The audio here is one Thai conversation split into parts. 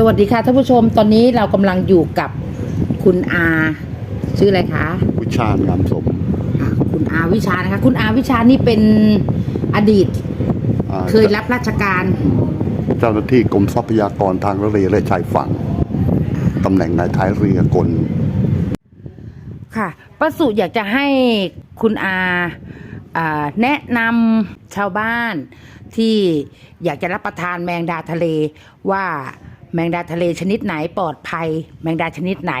สวัสดีค่ะท่านผู้ชมตอนนี้เรากำลังอยู่กับคุณอาชื่ออะไรคะวิชาญงามสมอ่าคุณอาวิชานะคะ คุณอาวิชานี่เป็นอดีต อ่าเคยรับราชการเจ้าหน้าที่กรมทรัพยากรทางทะเลและชายฝั่งตำแหน่งนายท้ายเรือกลค่ะป้าสุอยากจะให้คุณอาอ่าแนะนำชาวบ้านที่อยากจะรับประทานแมงดาทะเลว่า แมงดาทะเลชนิดไหนปลอดภัย แมงดาชนิดไหน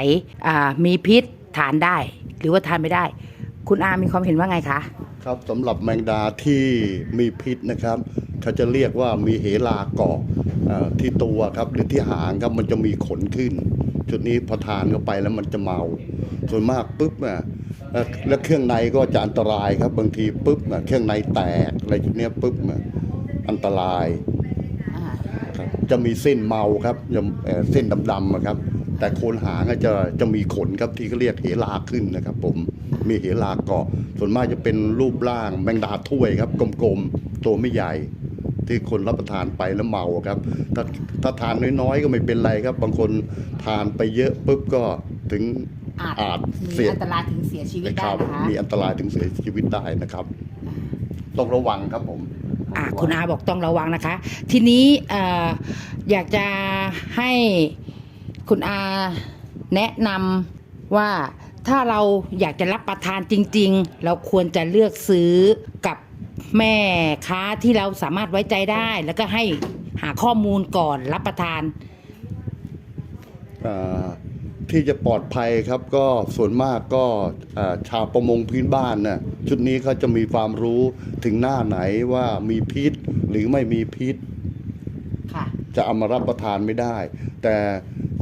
มีพิษทานได้ หรือว่าทานไม่ได้ คุณอามีความเห็นว่าไงคะครับสำหรับแมงดาที่มีพิษนะครับ เขาจะเรียกว่ามีเหลาเกาะที่ตัวครับหรือที่หางครับมันจะมีขนขึ้น จุดนี้พอทานเข้าไปแล้วมันจะเมา ส่วนมากปุ๊บอะแล้วเครื่องในก็จะอันตรายครับบางทีปุ๊บอะเครื่องในแตกอะไรจุดนี้ปุ๊บอะอันตราย ครับจะมีเส้นเมาครับจะเอ่อเส้นดำๆอะครับ แต่โคนหางอะจะจะมีขนครับที่เขาเรียกเหลาขึ้นนะครับ ผมมีเหลาเกาะ ส่วนมากจะเป็นรูปร่างแมงดาถ้วยครับ กลมๆตัวไม่ใหญ่ ที่คนรับประทานไปแล้วเมาครับ ถ้าถ้าทานน้อยๆก็ไม่เป็นไรครับ บางคนทานไปเยอะปุ๊บก็ถึงอาจอาจมีเสียอันตรายถึงเสียชีวิตคได้รับนะคะมีอันตรายถึงเสียชีวิตได้นะครับ ต้องระวังครับผมอะ คุณอาบอกต้องระวังนะคะ ทีนี้เอ่ออยากจะให้คุณอาแนะนำว่าถ้าเราอยากจะรับประทานจริง ๆ เราควรจะเลือกซื้อกับแม่ค้าที่เราสามารถไว้ใจได้ แล้วก็ให้หาข้อมูลก่อนรับประทานอ่า ที่จะปลอดภัยครับก็ส่วนมากก็อ่าชาวประมงพื้นบ้านน่ะชุดนี้เขาจะมีความรู้ถึงหน้าไหนว่ามีพิษหรือไม่มีพิษค่ะจะเอามารับประทานไม่ได้ แต่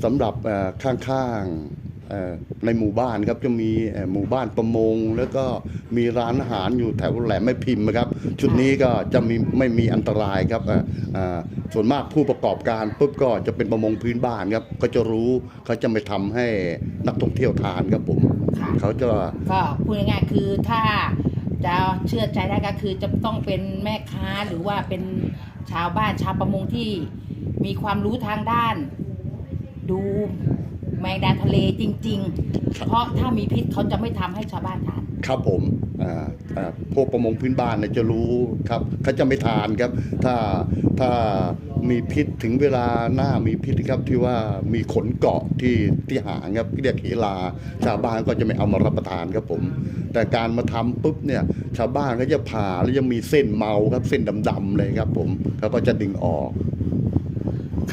สำหรับเอ่อข้างๆเอ่อ ในหมู่บ้านครับจะมีเอ่อหมู่บ้านประมง แล้วก็มีร้านอาหารอยู่แถวแหลมแม่พิมพ์นะครับ ชุดนี้ก็จะมีไม่มีอันตรายครับอ่าอ่าส่วนมากผู้ประกอบการปุ๊บก็จะเป็นประมงพื้นบ้านครับก็จะรู้เขาจะไม่ทำให้นักท่องเที่ยวทานครับผมค่ะเขาจะก็พูดง่ายๆคือถ้าจะเชื่อใจได้ก็คือจะต้องเป็นแม่ค้าหรือว่าเป็นชาวบ้านชาวประมงที่มีความรู้ทางด้าน ดูแมงดาทะเลจริง ๆ เพราะถ้ามีพิษเขาจะไม่ทำให้ชาวบ้านทาน ครับผมอ่าอ่าพวกประมงพื้นบ้านเนี่ยจะรู้ครับเขาจะไม่ทานครับ ถ้าถ้ามีพิษถึงเวลาหน้ามีพิษครับที่ว่ามีขนเกาะที่ที่หางครับที่เรียกเหลาชาวบ้านก็จะไม่เอามารับประทานครับผม แต่การมาทำปุ๊บเนี่ยชาวบ้านก็จะผ่าแล้วยังมีเส้นเมาครับเส้นดำๆเลยครับผมเขาก็จะดึงออก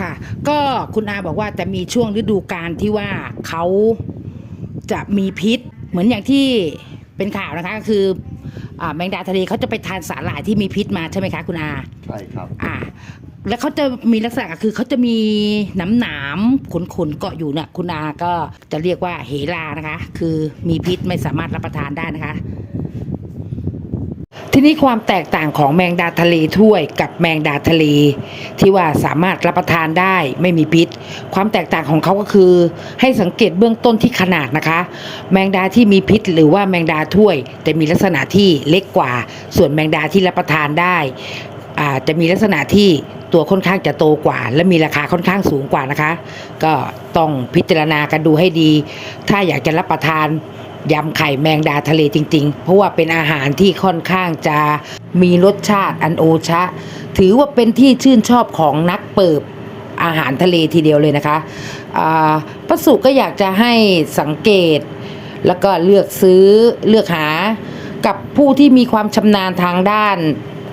ค่ะ ก็คุณอาบอกว่าจะมีช่วงฤดูกาลที่ว่าเขาจะมีพิษ เหมือนอย่างที่เป็นข่าวนะคะก็คืออ่าแมงดาทะเลเขาจะไปทานสาหร่ายที่มีพิษมาใช่ไหมคะคุณอาใช่ครับอ่าแล้วเขาจะมีลักษณะก็คือเขาจะมีหนามหนามขนขนๆเกาะอยู่เนี่ยคุณอาก็จะเรียกว่าเหลานะคะ คือมีพิษไม่สามารถรับประทานได้นะคะ ทีนี้ความแตกต่างของแมงดาทะเลถ้วยกับแมงดาทะเล ที่ว่าสามารถรับประทานได้ไม่มีพิษ ความแตกต่างของเขาก็คือ ให้สังเกตเบื้องต้นที่ขนาดนะคะ แมงดาที่มีพิษหรือว่าแมงดาถ้วย จะมีลักษณะที่เล็กกว่า ส่วนแมงดาที่รับประทานได้อ่าจะมีลักษณะที่ตัวค่อนข้างจะโตกว่า และมีราคาค่อนข้างสูงกว่านะคะ ก็ต้องพิจารณากันดูให้ดี ถ้าอยากจะรับประทาน ยำไข่แมงดาทะเลจริง ๆ เพราะว่าเป็นอาหารที่ค่อนข้างจะมีรสชาติอันโอชะ ถือว่าเป็นที่ชื่นชอบของนักเปิบอาหารทะเลทีเดียวเลยนะคะป้าสุก็อยากจะให้สังเกต แล้วก็เลือกซื้อเลือกหากับผู้ที่มีความชำนาญทางด้าน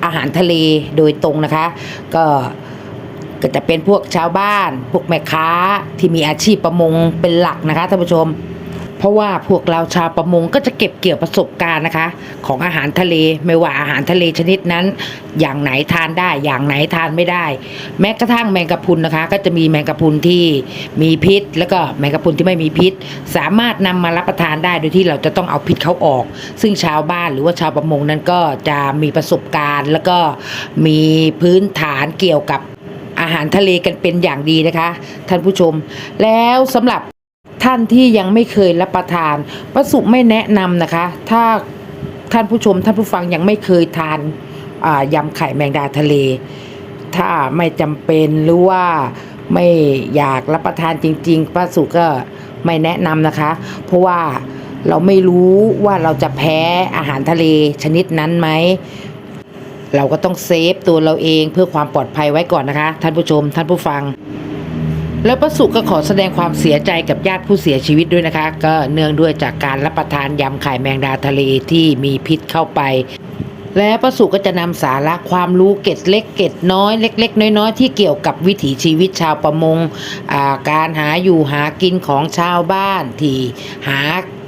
อาหารทะเลโดยตรงนะคะ ก็ก็จะเป็นพวกชาวบ้าน พวกแม่ค้าที่มีอาชีพประมงเป็นหลักนะคะท่านผู้ชม เพราะว่าพวกเราชาวประมงก็จะเก็บเกี่ยวประสบการณ์นะคะ ของอาหารทะเลไม่ว่าอาหารทะเลชนิดนั้น อย่างไหนทานได้ อย่างไหนทานไม่ได้ แม้กระทั่งแมงกะพรุนนะคะ ก็จะมีแมงกะพรุนที่มีพิษ แล้วก็แมงกะพรุนที่ไม่มีพิษ สามารถนำมารับประทานได้โดยที่เราจะต้องเอาพิษเขาออก ซึ่งชาวบ้านหรือว่าชาวประมงนั้นก็จะมีประสบการณ์ แล้วก็มีพื้นฐานเกี่ยวกับอาหารทะเลกันเป็นอย่างดีนะคะ ท่านผู้ชม แล้วสำหรับ ท่านที่ยังไม่เคยรับประทานประสุไม่แนะนำนะคะ ถ้าท่านผู้ชมท่านผู้ฟังยังไม่เคยทานยำไข่แมงดาทะเล ถ้าไม่จำเป็นหรือว่าไม่อยากรับประทานจริง ๆป้าสุก็ไม่แนะนำนะคะ เพราะว่าเราไม่รู้ว่าเราจะแพ้อาหารทะเลชนิดนั้นไหมเราก็ต้องเซฟตัวเราเองเพื่อความปลอดภัยไว้ก่อนนะคะ ท่านผู้ชมท่านผู้ฟัง แล้วป้าสุก็ขอแสดงความเสียใจกับญาติผู้เสียชีวิตด้วยนะคะ ก็เนื่องด้วยจากการรับประทานยำไข่แมงดาทะเลที่มีพิษเข้าไป และป้าสุก็จะนำสาระความรู้เกร็ดเล็กเกร็ดน้อยเล็ก ๆ น้อยๆที่เกี่ยวกับวิถีชีวิตชาวประมงาการหาอยู่หากินของชาวบ้านที่หา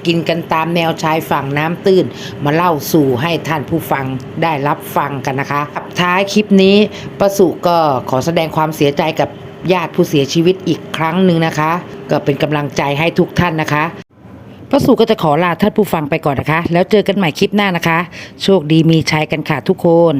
กินกันตามแนวชายฝั่งน้ำตื้น มาเล่าสู่ให้ท่านผู้ฟังได้รับฟังกันนะคะท้ายคลิปนี้ป้าสุก็ขอแสดงความเสียใจกับ ญาติผู้เสียชีวิตอีกครั้งหนึ่งนะคะ ก็เป็นกำลังใจให้ทุกท่านนะคะพระสุก็จะขอลาท่านผู้ฟังไปก่อนนะคะ แล้วเจอกันใหม่คลิปหน้านะคะ โชคดีมีชัยกันค่ะทุกคน